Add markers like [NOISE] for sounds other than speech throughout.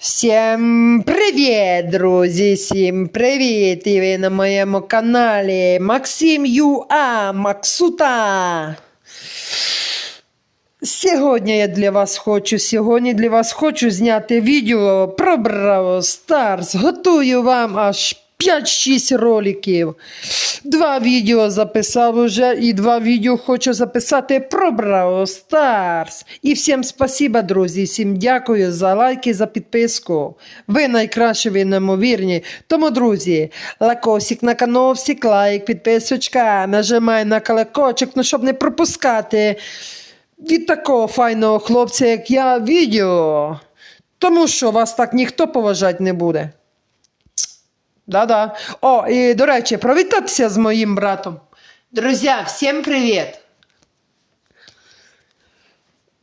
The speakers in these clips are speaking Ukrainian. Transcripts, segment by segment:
Всім привіт, друзі! Всім привіт! І ви на моєму каналі Максим Юа Максута. Сьогодні я для вас хочу, сьогодні для вас хочу зняти відео про Браво Stars. Готую вам аж 5-6 роликів. Два відео записав уже і два відео хочу записати про Браво Stars. І всім спасибо, друзі. Всім дякую за лайки, за підписку. Ви найкращі, ви неймовірні. Тому, друзі, лайкосик на канал, всік лайк, підписочка, нажимай на колокольчик, ну, щоб не пропускати від такого файного хлопця, як я, відео. Тому що вас так ніхто поважати не буде. Да-да. О, і до речі, привітатися з моїм братом. Друзі, всім привіт.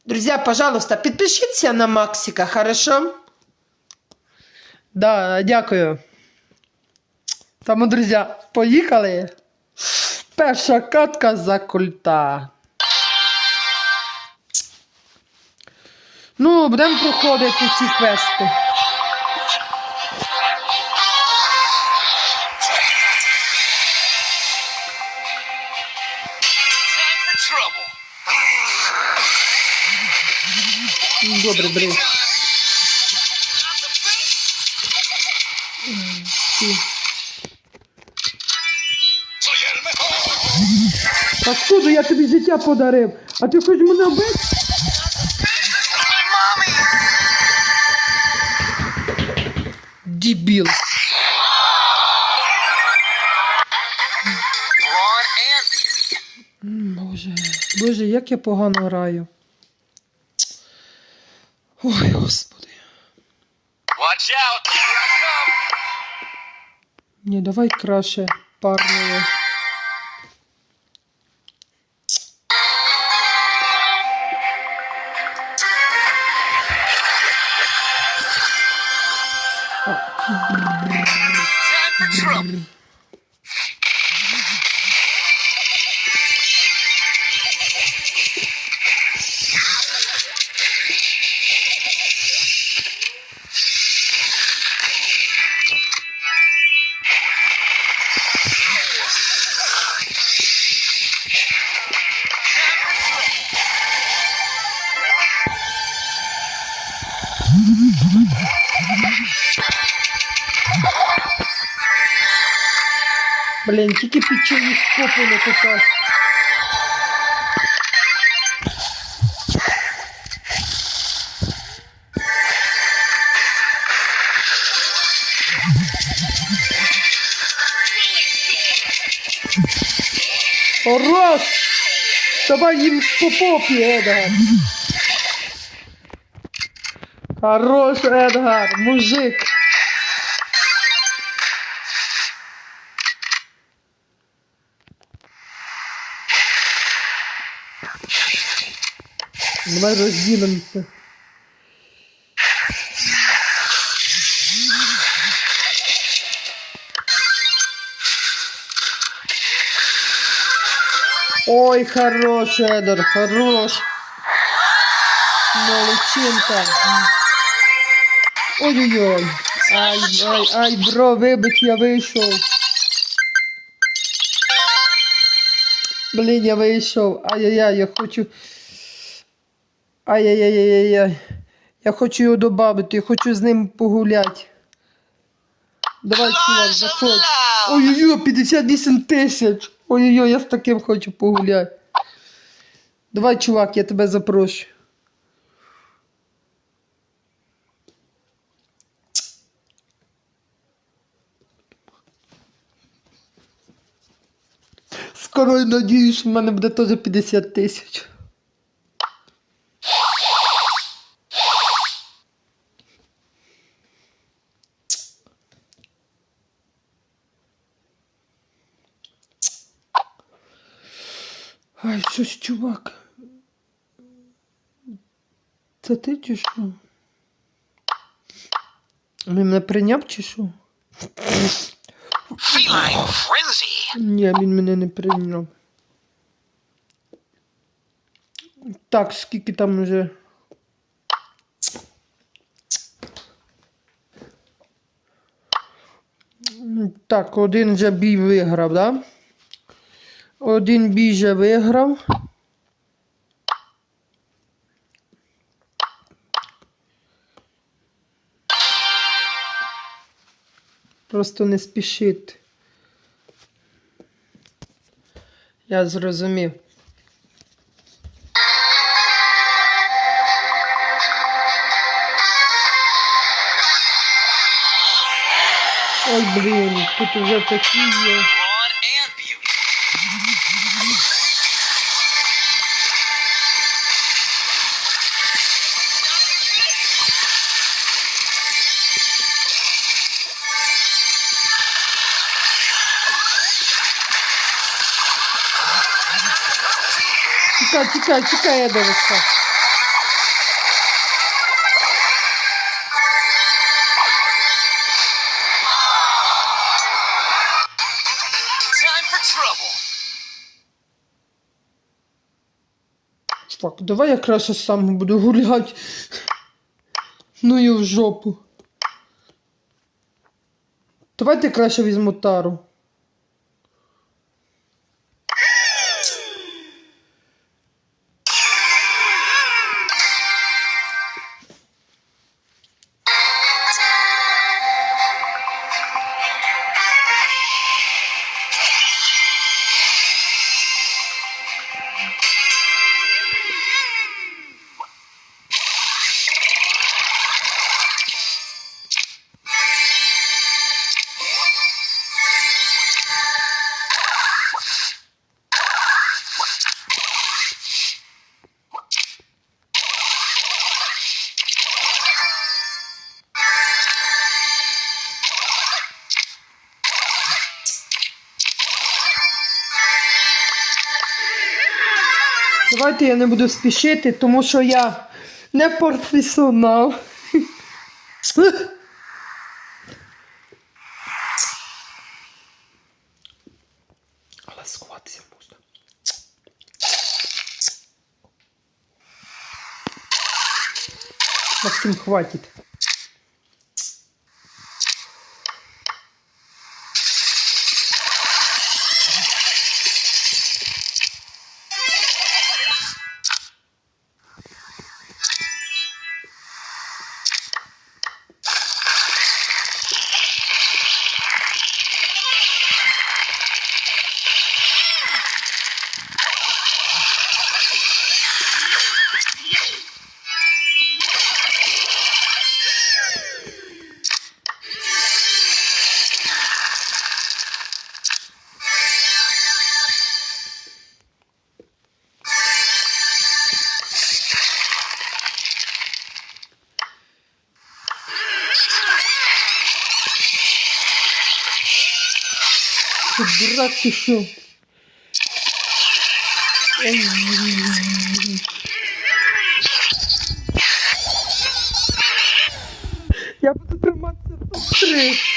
Друзі, пожалуйста, підпишіться на Максика, хорошо? Да, дякую. Тому, друзі, поїхали. Перша катка за культа. Ну, будемо проходити ці квести. Добре, бери. Паскуду, я тобі життя подарив, а ти хочеш мене вбити? Дебіл. Боже, Боже, як я погано граю. Oj, gospody. Watch out! Nie dawaj krasie, parnuję. Блін, тільки під чиїсь копи не попав. Хорош! Давай їм по попі, Едгар. Хорош, Едгар, мужик. Давай розділимося. Ой, хорош, Эдер, хорош. Молодчинка. Ой-ой-ой. Ай, ай, ай, бро, вибач, я вийшов. Блін, я вийшов. Ай-яй-яй, я хочу. Ай-яй-яй-яй-яй. Я хочу його добавити, я хочу з ним погуляти. Давай, чувак, заходь. Ой-ой-ой, 58 тисяч. Ой-ой-ой, я з таким хочу погуляти. Давай, чувак, я тебе запрошую. Скоро надіюсь, в мене буде теж 50 тисяч. Ай, щось, чувак. Це ти чи що? Він мене прийняв чи що? Ні, він мене не прийняв. Так, скільки там вже. Так, один вже бій виграв, да? Один бій вже виграв. Просто не спішити. Я зрозумів. Ой, блін, тут уже такі є. Çıkar çıkar çıkar ya da Так, давай я краще сам буду гуляти. Ну і в жопу. Давайте краще візьму тару. Давайте я не буду спішити, тому що я не професіонал. Але сховатися можна. Максим, хватит. Ты дурак что? Я буду триматися топ-3.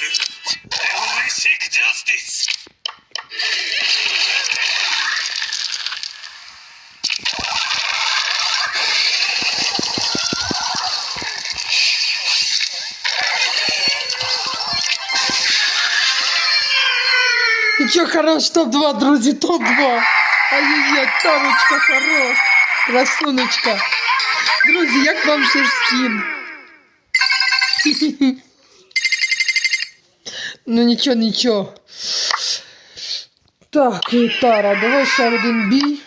do not seek revenge. I only seek justice. Ничего, хорош, топ-2, друзі, топ-2. Ай-яй-яй, тарочка, хорош. Красуночка. Друзі, як вам ще ж скін? [LAUGHS] Ну нічого, нічого. Так, Тара, давай ще один бій.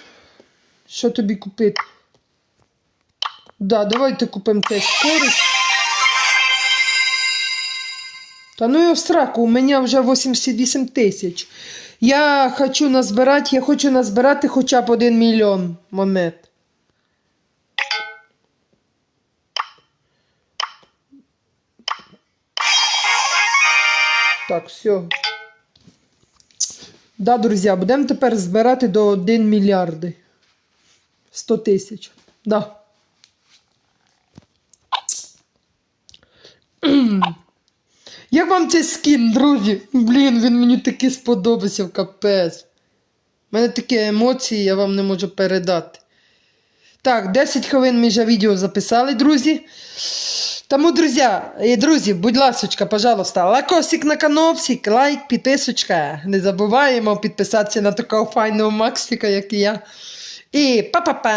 Що тобі купити? Да, давайте купимо цей скорість. Та ну і сраку, у мене вже 88 тисяч. Я хочу назбирати, я хочу назбирати хоча б 1 мільйон монет. Так, все. Да, друзі, будемо тепер збирати до 1 мільярд. 100 тисяч. Да. [CLEARS THROAT] Як вам цей скін, друзі? Блін, він мені таки сподобався в капець. У мене такі емоції, я вам не можу передати. Так, 10 хвилин ми вже відео записали, друзі. Тому, друзі, і, друзі, будь ласочка, пожалуйста, лайкосик на каналсик, лайк, підписочка. Не забуваємо підписатися на такого файного Максика, як і я. І па-па-па!